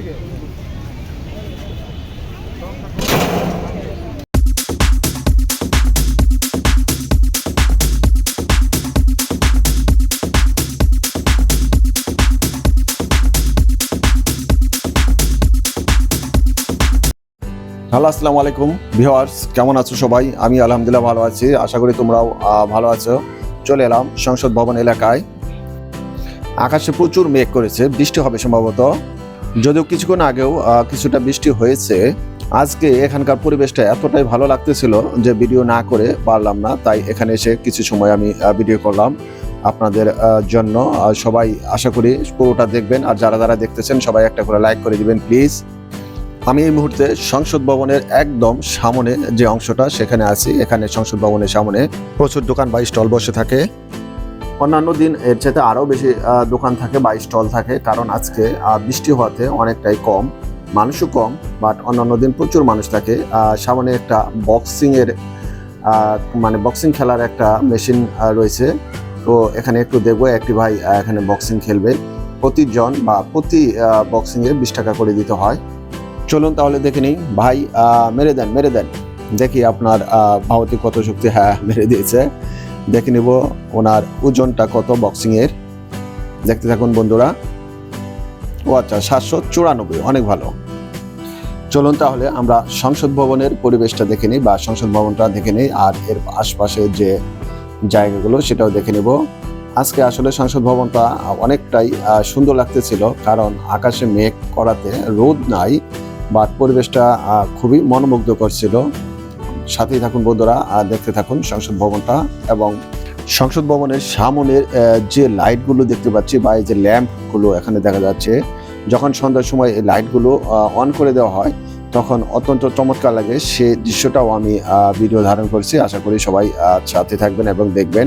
Hello, আসসালামু আলাইকুম viewers কেমন আছো সবাই? আমি আলহামদুলিল্লাহ ভালো আছি, আশা করি তোমরাও ভালো আছো। চলে এলাম সংসদ ভবন এলাকায়। আকাশে প্রচুর মেঘ করেছে, বৃষ্টি হবে সম্ভবত। যদিও কিছুক্ষণ আগেও কিছুটা বৃষ্টি হয়েছে, আজকে এখানকার পরিবেশটা এতটাই ভালো লাগতেছিল যে ভিডিও না করে পারলাম না, তাই এখানে এসে কিছু সময় আমি ভিডিও করলাম আপনাদের জন্য। সবাই আশা করি পুরোটা দেখবেন, আর যারা যারা দেখতেছেন, সবাই একটা করে লাইক করে দিবেন প্লিজ আমি এই মুহূর্তে সংসদ ভবনের একদম সামনে যে অংশটা, সেখানে আছি। এখানে সংসদ ভবনের সামনে প্রচুর দোকান বা স্টল বসে থাকে। অন্যান্য দিন এর চাইতে আরও বেশি দোকান থাকে বা স্টল থাকে। কারণ আজকে বৃষ্টি হওয়াতে অনেকটাই কম, মানুষও কম বাট অন্যান্য দিন প্রচুর মানুষ থাকে। সামনে একটা বক্সিংয়ের মানে বক্সিং খেলার একটা মেশিন রয়েছে। তো এখানে একটু দেখব, একটি ভাই এখানে বক্সিং খেলবে। প্রতিজন বা প্রতি বক্সিংয়ে বিশ টাকা করে দিতে হয়। চলুন তাহলে দেখে নিই। ভাই মেরে দেন মেরে দেন। দেখি আপনার ভাবতি কত শক্তি হ্যাঁ মেরে দিয়েছে। দেখে নেব ওনার ওজনটা কত বক্সিং এর দেখতে থাকুন বন্ধুরা। ও আচ্ছা সাতশো চুরানব্বই, অনেক ভালো। চলুন তাহলে আমরা সংসদ ভবনের পরিবেশটা দেখে নিই বা সংসদ ভবনটা দেখে নিই আর এর আশপাশে যে জায়গাগুলো সেটাও দেখে নেব। আজকে আসলে সংসদ ভবনটা অনেকটাই সুন্দর লাগতেছিল কারণ আকাশে মেঘ করাতে রোদ নাই বা পরিবেশটা খুবই মনোমুগ্ধ করছিল সাথেই থাকুন বন্ধুরা, আর দেখতে থাকুন সংসদ ভবনটা এবং সংসদ ভবনের সামনের যে লাইটগুলো দেখতে পাচ্ছি বা এই যে ল্যাম্পগুলো এখানে দেখা যাচ্ছে, যখন সন্ধ্যার সময় এই লাইটগুলো অন করে দেওয়া হয়, তখন অত্যন্ত চমৎকার লাগে। সে দৃশ্যটাও আমি ভিডিও ধারণ করেছি, আশা করি সবাই সাথে থাকবেন এবং দেখবেন।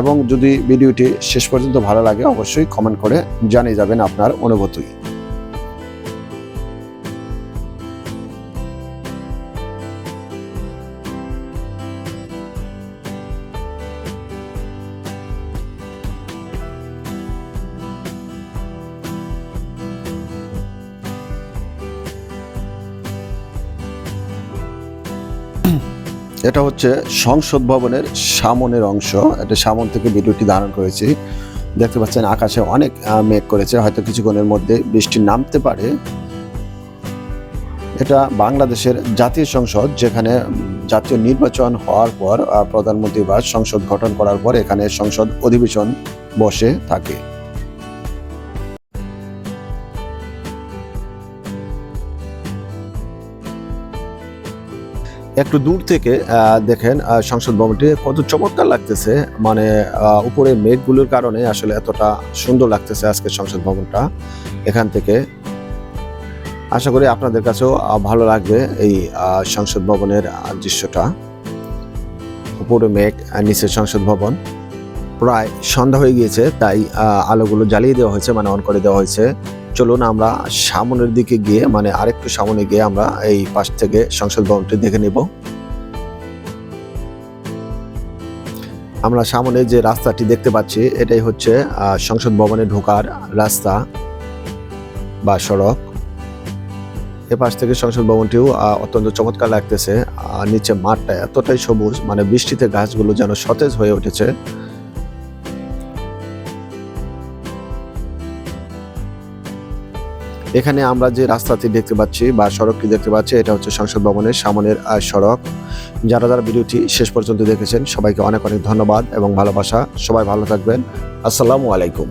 এবং যদি ভিডিওটি শেষ পর্যন্ত ভালো লাগে, অবশ্যই কমেন্ট করে জানিয়ে যাবেন আপনার অনুভূতি। এটা হচ্ছে সংসদ ভবনের সামনের অংশ। এটা সামন থেকে ভিডিওটি ধারণ করেছি। দেখতে পাচ্ছেন আকাশে অনেক মেঘ করেছে। হয়তো কিছুক্ষণের মধ্যে বৃষ্টি নামতে পারে। এটা বাংলাদেশের জাতীয় সংসদ, যেখানে জাতীয় নির্বাচন হওয়ার পর প্রধানমন্ত্রী বা সংসদ গঠন করার পর এখানে সংসদ অধিবেশন বসে থাকে। একটু দূর থেকে দেখেন সংসদ ভবনটি কত চমৎকার লাগতেছে। মানে উপরে মেঘগুলোর কারণে আসলে এতটা সুন্দর লাগতেছে আজকে সংসদ ভবনটা এখান থেকে। আশা করি আপনাদের কাছেও ভালো লাগবে এই সংসদ ভবনের দৃশ্যটা। উপরে মেঘ নিচে সংসদ ভবন। প্রায় সন্ধ্যা হয়ে গিয়েছে, তাই আলোগুলো জ্বালিয়ে দেওয়া হয়েছে মানে অন করে দেওয়া হয়েছে। চলুন আমরা সামনের দিকে গিয়ে মানে আরেকটু সামনে গিয়ে আমরা এই পাশ থেকে সংসদ ভবনটি দেখে নিব। আমরা সামনে যে রাস্তাটি দেখতে পাচ্ছি, এটাই হচ্ছে সংসদ ভবনে ঢোকার রাস্তা বা সড়ক। এ পাশ থেকে সংসদ ভবনটিও অত্যন্ত চমৎকার লাগতেছে। নিচে মাঠটা এতটাই সবুজ মানে বৃষ্টিতে গাছগুলো যেন সতেজ হয়ে উঠেছে। এখানে আমরা যে রাস্তাটি দেখতে পাচ্ছি বা সড়কটি দেখতে পাচ্ছি, এটা হচ্ছে সংসদ ভবনের সামনের সড়ক। যারা যারা ভিডিওটি শেষ পর্যন্ত দেখেছেন, সবাইকে অনেক অনেক ধন্যবাদ এবং ভালোবাসা। সবাই ভালো থাকবেন। আসসালামু আলাইকুম।